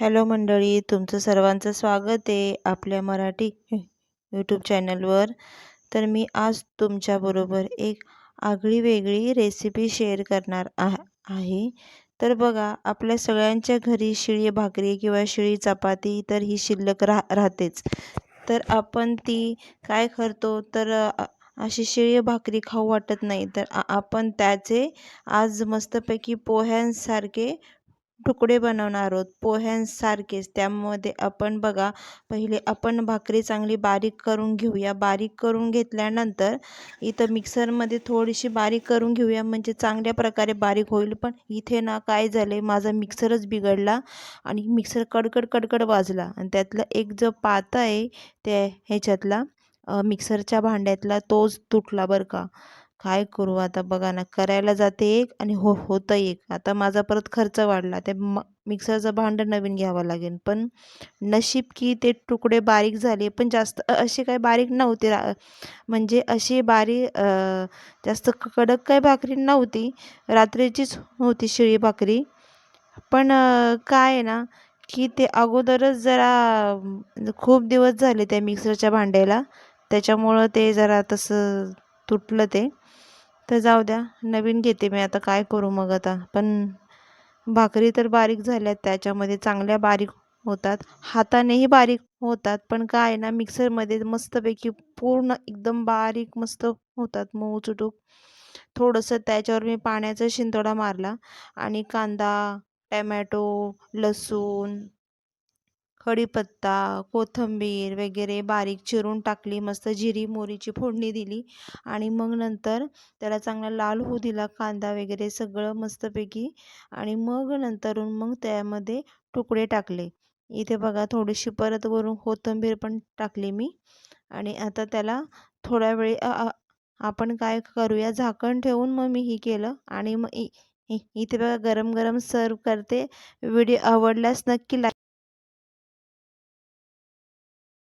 Hello मंडळी तुमचं सर्वांचं स्वागत आहे आपल्या मराठी यूट्यूब चॅनलवर. तर मी आज तुमच्याबरोबर एक आगळी वेगळी रेसिपी शेअर करणार आह आहे. तर बघा आपल्या सगळ्यांच्या घरी शिळी भाकरी किंवा शिळी चपाती तर ही शिल्लक राह राहतेच. तर आपण ती काय करतो? तर अशी शिळी भाकरी खाऊ वाटत नाही. तर आपण त्याचे आज मस्तपैकी पोह्यांसारखे तुकडे बनवणार आहोत. पोह्यांसारखेच. त्यामध्ये आपण बघा पहिले आपण भाकरी चांगली बारीक करून घेऊया. बारीक करून घेतल्यानंतर इथं मिक्सरमध्ये थोडीशी बारीक करून घेऊया. म्हणजे चांगल्या प्रकारे बारीक होईल. पण इथे ना काय झालं आहे माझा मिक्सरच बिघडला आणि मिक्सर कडकड कडकड वाजला. आणि त्यातलं एक जो पाता आहे त्या ह्याच्यातला मिक्सरच्या भांड्यातला तोच तुटला बरं का. काय करू? आता बघा ना करायला जाते एक आणि हो होतं एक. आता माझा परत खर्च वाढला ते म मिक्सरचं भांडं नवीन घ्यावं लागेल. पण नशीब की ते तुकडे बारीक झाले पण जास्त असे काही बारीक नव्हते. म्हणजे अशी बारीक जास्त कडक काही भाकरी नव्हती. रात्रीचीच होती शिळी भाकरी. पण काय आहे ना की ते अगोदरच जरा खूप दिवस झाले त्या मिक्सरच्या भांड्याला. त्याच्यामुळं ते जरा तसं तुटलं ते. तर जाऊ द्या नवीन घेते मी आता काय करू मग आता. पण भाकरी तर बारीक झाल्या त्याच्यामध्ये चांगल्या बारीक होतात. हातानेही बारीक होतात पण काय ना मिक्सरमध्ये मस्तपैकी पूर्ण एकदम बारीक मस्त होतात मऊ चुटूक. थोडंसं त्याच्यावर मी पाण्याचा शिंतोडा मारला आणि कांदा टॅमॅटो लसूण कढीपत्ता कोथिंबीर वगैरे बारीक चिरून टाकली मस्त जिरी मोहरीची फोडणी दिली आणि मग नंतर त्याला चांगला लाल होऊ दिला कांदा वगैरे सगळं मस्तपैकी आणि मग नंतरून मग त्यामध्ये तुकडे टाकले. इथे बघा थोडीशी परत वरून कोथिंबीर पण टाकली मी आणि आता त्याला थोड्या वेळी आपण काय करूया झाकण ठेवून मग मी हे केलं आणि मग इथे बघा गरम गरम सर्व करते. व्हिडिओ आवडल्यास नक्की लाईक